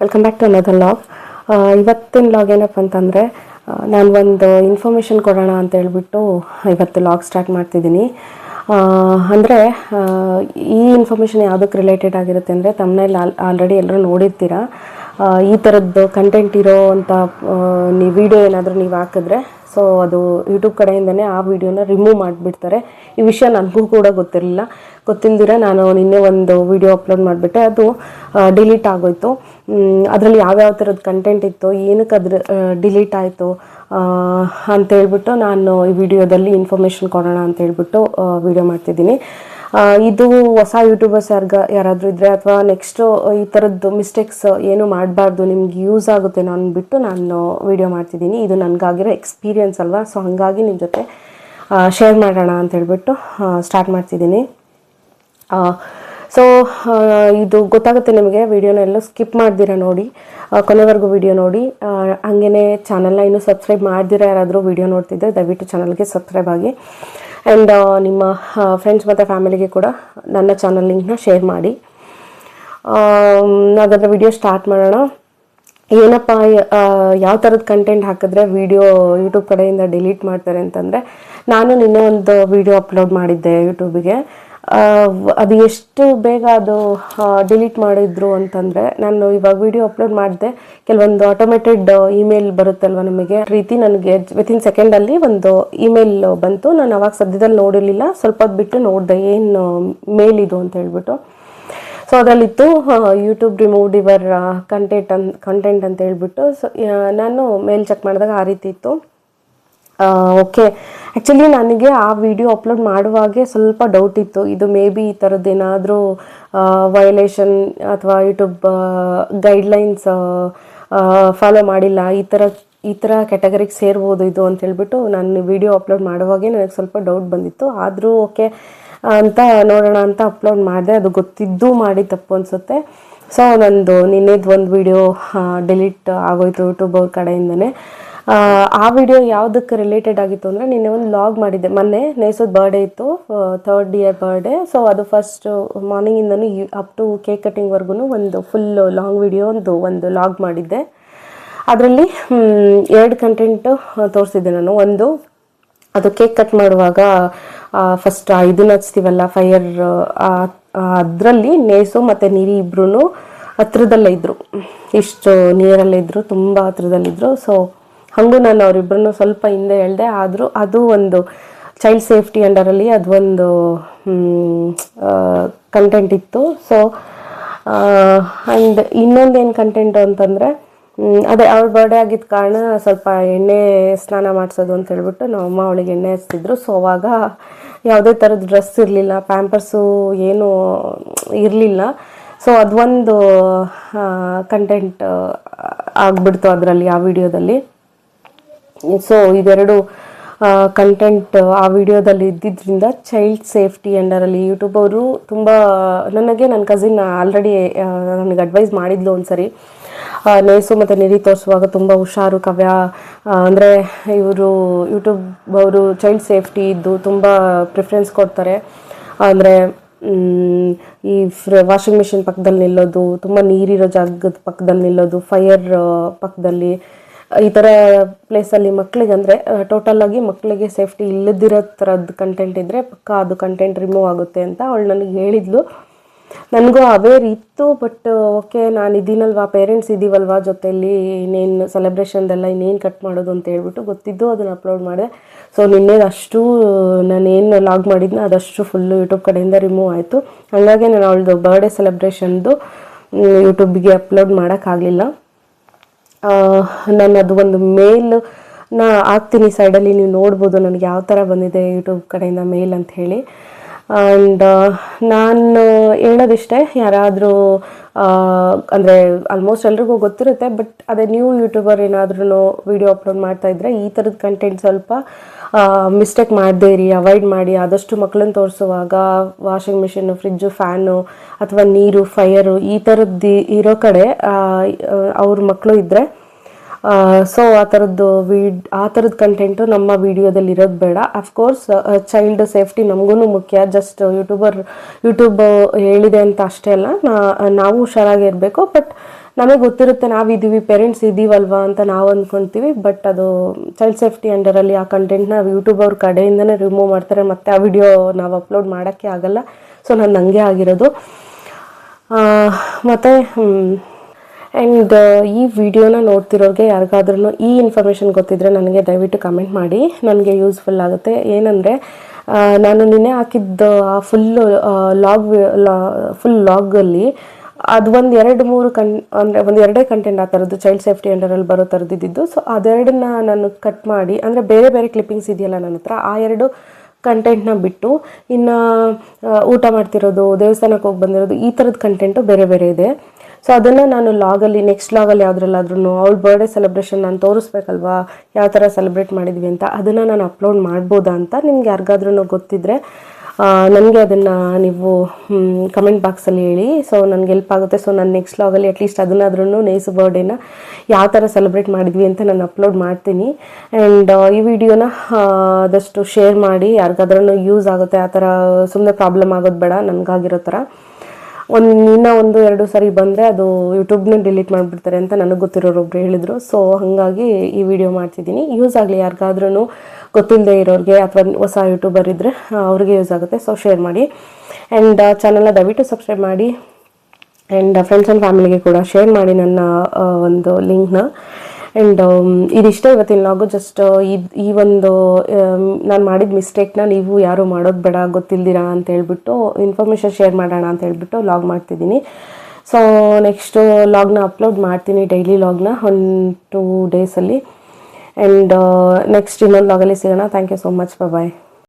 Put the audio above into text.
Welcome back to another vlog ಇವತ್ತಿನ vlog ಏನಪ್ಪ ಅಂತಂದರೆ ನಾನು ಒಂದು ಇನ್ಫಾರ್ಮೇಷನ್ ಕೊಡೋಣ ಅಂತ ಹೇಳ್ಬಿಟ್ಟು ಇವತ್ತು ಲಾಗ್ ಸ್ಟಾರ್ಟ್ ಮಾಡ್ತಿದ್ದೀನಿ. ಅಂದರೆ ಈ ಇನ್ಫಾರ್ಮೇಷನ್ ಯಾವುದಕ್ಕೆ ರಿಲೇಟೆಡ್ ಆಗಿರುತ್ತೆ ಅಂದರೆ ತಮ್ಮನೇಲಿ ಆಲ್ ಆಲ್ರೆಡಿ ಎಲ್ಲರೂ ನೋಡಿರ್ತೀರಾ. ಈ ಥರದ್ದು ಕಂಟೆಂಟ್ ಇರೋ ಅಂಥ ನೀವು ವಿಡಿಯೋ ಏನಾದರೂ ನೀವು ಹಾಕಿದ್ರೆ ಸೊ ಅದು ಯೂಟ್ಯೂಬ್ ಕಡೆಯಿಂದನೇ ಆ ವಿಡಿಯೋನ ರಿಮೂವ್ ಮಾಡಿಬಿಡ್ತಾರೆ. ಈ ವಿಷಯ ನನಗೂ ಕೂಡ ಗೊತ್ತಿರಲಿಲ್ಲ. ಗೊತ್ತಿಲ್ದಿರ ನಾನು ನಿನ್ನೆ ಒಂದು ವಿಡಿಯೋ ಅಪ್ಲೋಡ್ ಮಾಡಿಬಿಟ್ಟೆ. ಅದು ಡಿಲೀಟ್ ಆಗೋಯ್ತು. ಅದರಲ್ಲಿ ಯಾವ್ಯಾವ ಥರದ ಕಂಟೆಂಟ್ ಇತ್ತು, ಏನಕ್ಕೆ ಅದ್ರ ಡಿಲೀಟ್ ಆಯಿತು ಅಂತ ಹೇಳ್ಬಿಟ್ಟು ನಾನು ಈ ವಿಡಿಯೋದಲ್ಲಿ ಇನ್ಫಾರ್ಮೇಷನ್ ಕೊಡೋಣ ಅಂತ ಹೇಳ್ಬಿಟ್ಟು ವಿಡಿಯೋ ಮಾಡ್ತಿದ್ದೀನಿ. ಇದು ಹೊಸ ಯೂಟ್ಯೂಬರ್ಸ್ ಯಾರ್ಗ ಯಾರಾದರೂ ಇದ್ದರೆ ಅಥವಾ ನೆಕ್ಸ್ಟು ಈ ಥರದ್ದು ಮಿಸ್ಟೇಕ್ಸ್ ಏನು ಮಾಡಬಾರ್ದು, ನಿಮ್ಗೆ ಯೂಸ್ ಆಗುತ್ತೆ ನಾನು ಬಿಟ್ಟು ನಾನು ವಿಡಿಯೋ ಮಾಡ್ತಿದ್ದೀನಿ. ಇದು ನನಗಾಗಿರೋ ಎಕ್ಸ್ಪೀರಿಯನ್ಸ್ ಅಲ್ವಾ? ಸೊ ಹಾಗಾಗಿ ನಿಮ್ಮ ಜೊತೆ ಶೇರ್ ಮಾಡೋಣ ಅಂತ ಹೇಳ್ಬಿಟ್ಟು ಸ್ಟಾರ್ಟ್ ಮಾಡ್ತಿದ್ದೀನಿ. ಸೊ ಇದು ಗೊತ್ತಾಗುತ್ತೆ ನಿಮಗೆ ವಿಡಿಯೋನ ಎಲ್ಲ ಸ್ಕಿಪ್ ಮಾಡ್ದಿರ ನೋಡಿ. ಕೊನೆವರೆಗೂ ವಿಡಿಯೋ ನೋಡಿ. ಹಂಗೆ ಚಾನಲ್ನ ಇನ್ನೂ ಸಬ್ಸ್ಕ್ರೈಬ್ ಮಾಡ್ದಿರ ಯಾರಾದರೂ ವಿಡಿಯೋ ನೋಡ್ತಿದ್ದರೆ ದಯವಿಟ್ಟು ಚಾನಲ್ಗೆ ಸಬ್ಸ್ಕ್ರೈಬ್ ಆಗಿ. ಆ್ಯಂಡ್ ನಿಮ್ಮ ಫ್ರೆಂಡ್ಸ್ ಮತ್ತು ಫ್ಯಾಮಿಲಿಗೆ ಕೂಡ ನನ್ನ ಚಾನಲ್ ಲಿಂಕ್ನ ಶೇರ್ ಮಾಡಿ. ಹಾಗಾದರೆ ವಿಡಿಯೋ ಸ್ಟಾರ್ಟ್ ಮಾಡೋಣ. ಏನಪ್ಪ ಯಾವ ಥರದ ಕಂಟೆಂಟ್ ಹಾಕಿದ್ರೆ ವಿಡಿಯೋ ಯೂಟ್ಯೂಬ್ ಕಡೆಯಿಂದ ಡಿಲೀಟ್ ಮಾಡ್ತಾರೆ ಅಂತಂದರೆ, ನಾನು ನಿನ್ನೆ ಒಂದು ವಿಡಿಯೋ ಅಪ್ಲೋಡ್ ಮಾಡಿದ್ದೆ ಯೂಟ್ಯೂಬಿಗೆ ಅದು ಎಷ್ಟು ಬೇಗ ಅದು ಡಿಲೀಟ್ ಮಾಡಿದ್ರು ಅಂತಂದರೆ, ನಾನು ಇವಾಗ ವಿಡಿಯೋ ಅಪ್ಲೋಡ್ ಮಾಡಿದೆ, ಕೆಲವೊಂದು ಆಟೋಮೇಟೆಡ್ ಇಮೇಲ್ ಬರುತ್ತಲ್ವ ನಿಮಗೆ? ರೀತಿ ನನಗೆ ವಿತಿನ್ ಸೆಕೆಂಡಲ್ಲಿ ಒಂದು ಇಮೇಲ್ ಬಂತು. ನಾನು ಅವಾಗ ಸದ್ಯದಲ್ಲಿ ನೋಡಿರಲಿಲ್ಲ. ಸ್ವಲ್ಪ ಹೊತ್ತು ಬಿಟ್ಟು ನೋಡಿದೆ, ಏನು ಮೇಲ್ ಇದು ಅಂತ ಹೇಳ್ಬಿಟ್ಟು. ಸೊ ಅದರಲ್ಲಿತ್ತು ಯೂಟ್ಯೂಬ್ ರಿಮೂವ್ಡ್ ಇವರ್ ಕಂಟೆಂಟ್ ಅನ್ ಕಂಟೆಂಟ್ ಅಂತ ಹೇಳ್ಬಿಟ್ಟು. ಸೊ ನಾನು ಮೇಲ್ ಚೆಕ್ ಮಾಡಿದಾಗ ಆ ರೀತಿ ಇತ್ತು. ಓಕೆ ಆ್ಯಕ್ಚುಲಿ ನನಗೆ ಆ ವಿಡಿಯೋ ಅಪ್ಲೋಡ್ ಮಾಡುವಾಗೆ ಸ್ವಲ್ಪ ಡೌಟ್ ಇತ್ತು. ಇದು ಮೇ ಬಿ ಈ ಥರದ್ದು ಏನಾದರೂ ವಯಲೇಷನ್ ಅಥವಾ ಯೂಟ್ಯೂಬ್ ಗೈಡ್ಲೈನ್ಸ್ ಫಾಲೋ ಮಾಡಿಲ್ಲ. ಈ ಥರ ಈ ಥರ ಕ್ಯಾಟಗರಿಗೆ ಸೇರ್ಬೋದು ಇದು ಅಂತ ಹೇಳ್ಬಿಟ್ಟು ನಾನು ವಿಡಿಯೋ ಅಪ್ಲೋಡ್ ಮಾಡುವಾಗೆ ನನಗೆ ಸ್ವಲ್ಪ ಡೌಟ್ ಬಂದಿತ್ತು. ಆದರೂ ಓಕೆ ಅಂತ ನೋಡೋಣ ಅಂತ ಅಪ್ಲೋಡ್ ಮಾಡಿದೆ. ಅದು ಗೊತ್ತಿದ್ದು ಮಾಡಿ ತಪ್ಪು ಅನಿಸುತ್ತೆ. ಸೊ ನಂದು ನಿನ್ನೆದು ಒಂದು ವಿಡಿಯೋ ಡಿಲೀಟ್ ಆಗೋಯ್ತು ಯೂಟ್ಯೂಬ್ ಅವ್ರ ಕಡೆಯಿಂದನೇ. ಆ, ವಿಡಿಯೋ ಯಾವುದಕ್ಕೆ ರಿಲೇಟೆಡ್ ಆಗಿತ್ತು ಅಂದರೆ ನಿನ್ನೆ ಒಂದು ಲಾಗ್ ಮಾಡಿದ್ದೆ. ಮೊನ್ನೆ ನೇಸೋದ್ ಬರ್ಡೇ ಇತ್ತು ಥರ್ಡ್ ಇಯರ್ ಬರ್ಡೇ ಸೊ ಅದು ಫಸ್ಟ್ ಮಾರ್ನಿಂಗಿಂದನೂ ಅಪ್ ಟು ಕೇಕ್ ಕಟ್ಟಿಂಗ್ವರೆಗೂ ಒಂದು ಫುಲ್ ಲಾಂಗ್ ವಿಡಿಯೋ ಒಂದು ಒಂದು ಲಾಗ್ ಮಾಡಿದ್ದೆ. ಅದರಲ್ಲಿ ಎರಡು ಕಂಟೆಂಟು ತೋರಿಸಿದ್ದೆ ನಾನು. ಒಂದು ಅದು ಕೇಕ್ ಕಟ್ ಮಾಡುವಾಗ ಫಸ್ಟ್ ಇದನ್ನ ಹಚ್ತೀವಲ್ಲ ಫೈಯರ್ ಅದರಲ್ಲಿ ನೇಸು ಮತ್ತು ನೀರಿ ಇಬ್ರು ಹತ್ರದಲ್ಲೇ ಇದ್ದರು ಇಷ್ಟು ನೀರಲ್ಲೇ ಇದ್ದರು ತುಂಬ ಹತ್ರದಲ್ಲಿದ್ದರು ಸೊ ಹಾಗೂ ನಾನು ಅವರಿಬ್ಬರನ್ನು ಸ್ವಲ್ಪ ಹಿಂದೆ ಹೇಳ್ದೆ, ಆದರೂ ಅದು ಒಂದು ಚೈಲ್ಡ್ ಸೇಫ್ಟಿ ಅಂಡರಲ್ಲಿ ಅದೊಂದು ಕಂಟೆಂಟ್ ಇತ್ತು. ಸೊ ಆ್ಯಂಡ್ ಇನ್ನೊಂದೇನು ಕಂಟೆಂಟ್ ಅಂತಂದರೆ ಅದೇ ಅವ್ರ ಬರ್ಡೇ ಆಗಿದ್ದ ಕಾರಣ ಸ್ವಲ್ಪ ಎಣ್ಣೆ ಸ್ನಾನ ಮಾಡಿಸೋದು ಅಂತ ಹೇಳ್ಬಿಟ್ಟು ನಮ್ಮ ಅಮ್ಮ ಅವಳಿಗೆ ಎಣ್ಣೆ ಹಚ್ತಿದ್ರು. ಸೊ ಅವಾಗ ಯಾವುದೇ ಥರದ ಡ್ರೆಸ್ ಇರಲಿಲ್ಲ ಪ್ಯಾಂಪರ್ಸು ಏನೂ ಇರಲಿಲ್ಲ. ಸೊ ಅದೊಂದು ಕಂಟೆಂಟ್ ಆಗಿಬಿಡ್ತು ಅದರಲ್ಲಿ, ಆ ವಿಡಿಯೋದಲ್ಲಿ ಸೊ ಇವೆರಡು ಕಂಟೆಂಟ್ ಆ ವಿಡಿಯೋದಲ್ಲಿ ಇದ್ದಿದ್ದರಿಂದ ಚೈಲ್ಡ್ ಸೇಫ್ಟಿ ಅಂಡರಲ್ಲಿ ಯೂಟ್ಯೂಬ್ ಅವರು ತುಂಬ, ನನಗೆ ನನ್ನ ಕಸಿನ್ ಆಲ್ರೆಡಿ ನನಗೆ ಅಡ್ವೈಸ್ ಮಾಡಿದ್ಲು ಒಂದ್ಸರಿ. ನೇಸು ಮತ್ತು ನಿರಿ ತೋರಿಸುವಾಗ ತುಂಬ ಹುಷಾರು, ಕವ್ಯ ಅಂದರೆ ಇವರು ಯೂಟ್ಯೂಬ್ ಅವರು ಚೈಲ್ಡ್ ಸೇಫ್ಟಿ ಇದ್ದು ತುಂಬ ಪ್ರಿಫರೆನ್ಸ್ ಕೊಡ್ತಾರೆ. ಅಂದರೆ ಈ ಫ್ರ ವಾಷಿಂಗ್ ಮಿಷಿನ್ ಪಕ್ಕದಲ್ಲಿ ನಿಲ್ಲೋದು, ತುಂಬ ನೀರಿರೋ ಜಾಗದ ಪಕ್ಕದಲ್ಲಿ ನಿಲ್ಲೋದು ಫೈಯರ್ ಪಕ್ಕದಲ್ಲಿ ಈ ಥರ ಪ್ಲೇಸಲ್ಲಿ ಮಕ್ಕಳಿಗೆ ಅಂದರೆ ಟೋಟಲಾಗಿ ಮಕ್ಕಳಿಗೆ ಸೇಫ್ಟಿ ಇಲ್ಲದಿರೋ ಥರದ್ದು ಕಂಟೆಂಟ್ ಇದ್ದರೆ ಪಕ್ಕ ಅದು ಕಂಟೆಂಟ್ ರಿಮೂವ್ ಆಗುತ್ತೆ ಅಂತ ಅವಳು ನನಗೆ ಹೇಳಿದ್ಲು. ನನಗೂ ಅವೇರ್ ಇತ್ತು ಬಟ್ ಓಕೆ ನಾನು ಇದೀನಲ್ವಾ ಪೇರೆಂಟ್ಸ್ ಇದ್ದೀವಲ್ವಾ ಜೊತೆಯಲ್ಲಿ ಇನ್ನೇನು ಸೆಲೆಬ್ರೇಷನ್ದೆಲ್ಲ ಇನ್ನೇನು ಕಟ್ ಮಾಡೋದು ಅಂತ ಹೇಳ್ಬಿಟ್ಟು ಗೊತ್ತಿದ್ದು, ಅದನ್ನು ಅಪ್ಲೋಡ್ ಮಾಡಿದೆ. ಸೊ ನಿನ್ನೆ ಅಷ್ಟು ಏನು ಲಾಗ್ ಮಾಡಿದ್ನ ಅದಷ್ಟು ಫುಲ್ಲು ಯೂಟ್ಯೂಬ್ ಕಡೆಯಿಂದ ರಿಮೂವ್ ಆಯಿತು. ಹಾಗಾಗಿ ನಾನು ಅವಳದು ಬರ್ಡೇ ಸೆಲೆಬ್ರೇಷನ್ದು ಯೂಟ್ಯೂಬಿಗೆ ಅಪ್ಲೋಡ್ ಮಾಡೋಕ್ಕಾಗಲಿಲ್ಲ ನಾನು ಅದು ಒಂದು ಮೇಲ್ ನಾ ಹಾಕ್ತೀನಿ ಸೈಡಲ್ಲಿ ನೀವು ನೋಡ್ಬೋದು ನನಗೆ ಯಾವ ಥರ ಬಂದಿದೆ ಯೂಟ್ಯೂಬ್ ಕಡೆಯಿಂದ ಮೇಲ್ ಅಂತ ಹೇಳಿ. ಆ್ಯಂಡ್ ನಾನು ಹೇಳೋದಿಷ್ಟೇ, ಯಾರಾದರೂ ಅಂದರೆ ಆಲ್ಮೋಸ್ಟ್ ಎಲ್ರಿಗೂ ಗೊತ್ತಿರುತ್ತೆ ಬಟ್ ಅದೇ ನ್ಯೂ ಯೂಟ್ಯೂಬರ್ ಏನಾದ್ರೂ ವಿಡಿಯೋ ಅಪ್ಲೋಡ್ ಮಾಡ್ತಾ ಇದ್ರೆ, ಈ ಥರದ ಕಂಟೆಂಟ್ ಸ್ವಲ್ಪ ಮಿಸ್ಟೇಕ್ ಮಾಡದೇ ಇರಿ ಅವಾಯ್ಡ್ ಮಾಡಿ, ಆದಷ್ಟು ಮಕ್ಕಳನ್ನು ತೋರಿಸುವಾಗ ವಾಷಿಂಗ್ ಮಿಷಿನ್ನು ಫ್ರಿಜ್ಜು ಫ್ಯಾನು ಅಥವಾ ನೀರು ಫೈಯರು ಈ ಥರದ್ದು ಇರೋ ಕಡೆ ಅವ್ರ ಮಕ್ಕಳು ಇದ್ದರೆ ಸೊ ಆ ಥರದ್ದು ವೀಡ್ ಆ ಥರದ ಕಂಟೆಂಟು ನಮ್ಮ ವಿಡಿಯೋದಲ್ಲಿ ಇರೋದು ಬೇಡ. ಅಫ್ಕೋರ್ಸ್ ಚೈಲ್ಡ್ ಸೇಫ್ಟಿ ನಮಗೂ ಮುಖ್ಯ. ಜಸ್ಟ್ ಯೂಟ್ಯೂಬರ್ ಯೂಟ್ಯೂಬ್ ಹೇಳಿದೆ ಅಂತ ಅಷ್ಟೇ ಅಲ್ಲ. ನಾವು ಹುಷಾರಾಗಿರಬೇಕು ಬಟ್ ನಮಗೆ ಗೊತ್ತಿರುತ್ತೆ ನಾವಿದ್ದೀವಿ ಪೇರೆಂಟ್ಸ್ ಇದ್ದೀವಲ್ವಾ ಅಂತ ನಾವು ಅಂದ್ಕೊತೀವಿ ಬಟ್ ಅದು ಚೈಲ್ಡ್ ಸೇಫ್ಟಿ ಅಂಡರಲ್ಲಿ ಆ ಕಂಟೆಂಟ್ನ ಯೂಟ್ಯೂಬ್ ಅವ್ರ ಕಡೆಯಿಂದನೇ ರಿಮೂವ್ ಮಾಡ್ತಾರೆ. ಮತ್ತು ಆ ವಿಡಿಯೋ ನಾವು ಅಪ್ಲೋಡ್ ಮಾಡೋಕ್ಕೆ ಆಗಲ್ಲ. ಸೊ ನಾನು ನನಗೆ ಆಗಿರೋದು. ಮತ್ತೆ ಆ್ಯಂಡ್ ಈ ವಿಡಿಯೋನ ನೋಡ್ತಿರೋರಿಗೆ ಯಾರಿಗಾದ್ರೂ ಈ ಇನ್ಫಾರ್ಮೇಷನ್ ಗೊತ್ತಿದ್ರೆ ನನಗೆ ದಯವಿಟ್ಟು ಕಮೆಂಟ್ ಮಾಡಿ. ನನಗೆ ಯೂಸ್ಫುಲ್ ಆಗುತ್ತೆ. ಏನಂದರೆ ನಾನು ನಿನ್ನೆ ಹಾಕಿದ್ದ ಆ ಫುಲ್ಲು ಲಾಗ್ ಫುಲ್ ಲಾಗಲ್ಲಿ ಅದು ಒಂದು ಎರಡು ಮೂರು ಕನ್ ಅಂದರೆ ಒಂದು ಎರಡೇ ಕಂಟೆಂಟ್ ಆ ಥರದ್ದು ಚೈಲ್ಡ್ ಸೇಫ್ಟಿ ಅಂಡರಲ್ಲಿ ಬರೋ ಥರದ್ದಿದ್ದು ಸೊ ಅದೆರಡನ್ನ ನಾನು ಕಟ್ ಮಾಡಿ, ಅಂದರೆ ಬೇರೆ ಬೇರೆ ಕ್ಲಿಪ್ಪಿಂಗ್ಸ್ ಇದೆಯಲ್ಲ ನನ್ನ ಹತ್ರ, ಆ ಎರಡು ಕಂಟೆಂಟ್ನ ಬಿಟ್ಟು, ಇನ್ನು ಊಟ ಮಾಡ್ತಿರೋದು ದೇವಸ್ಥಾನಕ್ಕೆ ಹೋಗಿ ಬಂದಿರೋದು, ಈ ಥರದ ಕಂಟೆಂಟು ಬೇರೆ ಬೇರೆ ಇದೆ. ಸೊ ಅದನ್ನು ನಾನು ಲಾಗಲ್ಲಿ ನೆಕ್ಸ್ಟ್ ಲಾಗಲ್ಲಿ ಯಾವುದ್ರಲ್ಲಾದ್ರೂ ಅವ್ಳ ಬರ್ಡೇ ಸೆಲೆಬ್ರೇಷನ್ ನಾನು ತೋರಿಸ್ಬೇಕಲ್ವಾ? ಯಾವ ಥರ ಸೆಲೆಬ್ರೇಟ್ ಮಾಡಿದ್ವಿ ಅಂತ ಅದನ್ನು ನಾನು ಅಪ್ಲೋಡ್ ಮಾಡ್ಬೋದಾ ಅಂತ ನಿಮ್ಗೆ ಯಾರಿಗಾದ್ರೂ ಗೊತ್ತಿದ್ರೆ ನನಗೆ ಅದನ್ನು ನೀವು ಕಮೆಂಟ್ ಬಾಕ್ಸಲ್ಲಿ ಹೇಳಿ. ಸೊ ನನಗೆ ಹೆಲ್ಪ್ ಆಗುತ್ತೆ. ಸೊ ನಾನು ನೆಕ್ಸ್ಟ್ ಲಾಗಲ್ಲಿ ಅಟ್ಲೀಸ್ಟ್ ಅದನ್ನಾದ್ರೂ ನೇಸು ಬರ್ಡೇನ ಯಾವ ಥರ ಸೆಲೆಬ್ರೇಟ್ ಮಾಡಿದ್ವಿ ಅಂತ ನಾನು ಅಪ್ಲೋಡ್ ಮಾಡ್ತೀನಿ. ಆ್ಯಂಡ್ ಈ ವಿಡಿಯೋನ ಆದಷ್ಟು ಶೇರ್ ಮಾಡಿ ಯಾರಿಗಾದ್ರೂ ಯೂಸ್ ಆಗುತ್ತೆ, ಆ ಥರ ಸುಮ್ಮನೆ ಪ್ರಾಬ್ಲಮ್ ಆಗೋದು ಬೇಡ, ನನಗಾಗಿರೋ ಥರ. ಒಂದು ಇನ್ನೂ ಒಂದು ಎರಡು ಸಾರಿ ಬಂದರೆ ಅದು ಯೂಟ್ಯೂಬ್ನ ಡಿಲೀಟ್ ಮಾಡಿಬಿಡ್ತಾರೆ ಅಂತ ನನಗೆ ಗೊತ್ತಿರೋರು ಒಬ್ರು ಹೇಳಿದರು. ಸೊ ಹಾಗಾಗಿ ಈ ವಿಡಿಯೋ ಮಾಡ್ತಿದ್ದೀನಿ. ಯೂಸ್ ಆಗಲಿ ಯಾರಿಗಾದ್ರೂ ಗೊತ್ತಿಲ್ಲದೆ ಇರೋರಿಗೆ ಅಥವಾ ಹೊಸ ಯೂಟ್ಯೂಬರ್ ಇದ್ದರೆ ಅವ್ರಿಗೆ ಯೂಸ್ ಆಗುತ್ತೆ. ಸೊ ಶೇರ್ ಮಾಡಿ. ಆ್ಯಂಡ್ ಚಾನಲ್ನ ದಯವಿಟ್ಟು ಸಬ್ಸ್ಕ್ರೈಬ್ ಮಾಡಿ. ಆ್ಯಂಡ್ ಫ್ರೆಂಡ್ಸ್ ಆ್ಯಂಡ್ ಫ್ಯಾಮಿಲಿಗೆ ಕೂಡ ಶೇರ್ ಮಾಡಿ ನನ್ನ ಒಂದು ಲಿಂಕ್ನ ಆ್ಯಂಡ್ ಇದಿಷ್ಟೇ ಇವತ್ತಿನ ಲಾಗು ಜಸ್ಟ್ ಈ ಈ ಒಂದು ನಾನು ಮಾಡಿದ ಮಿಸ್ಟೇಕ್ನ ನೀವು ಯಾರು ಮಾಡೋದು ಬೇಡ, ಗೊತ್ತಿಲ್ದಿರಾ ಅಂತ ಹೇಳ್ಬಿಟ್ಟು ಇನ್ಫಾರ್ಮೇಷನ್ ಶೇರ್ ಮಾಡೋಣ ಅಂತ ಹೇಳ್ಬಿಟ್ಟು ಲಾಗ್ ಮಾಡ್ತಿದ್ದೀನಿ. ಸೊ ನೆಕ್ಸ್ಟು ಲಾಗ್ನ ಅಪ್ಲೋಡ್ ಮಾಡ್ತೀನಿ ಡೈಲಿ ಲಾಗ್ನ ಒನ್ ಟೂ ಡೇಸಲ್ಲಿ ಆ್ಯಂಡ್ ನೆಕ್ಸ್ಟ್ ಇನ್ನೊಂದು ಲಾಗಲ್ಲಿ ಸಿಗೋಣ. Thank you so much bye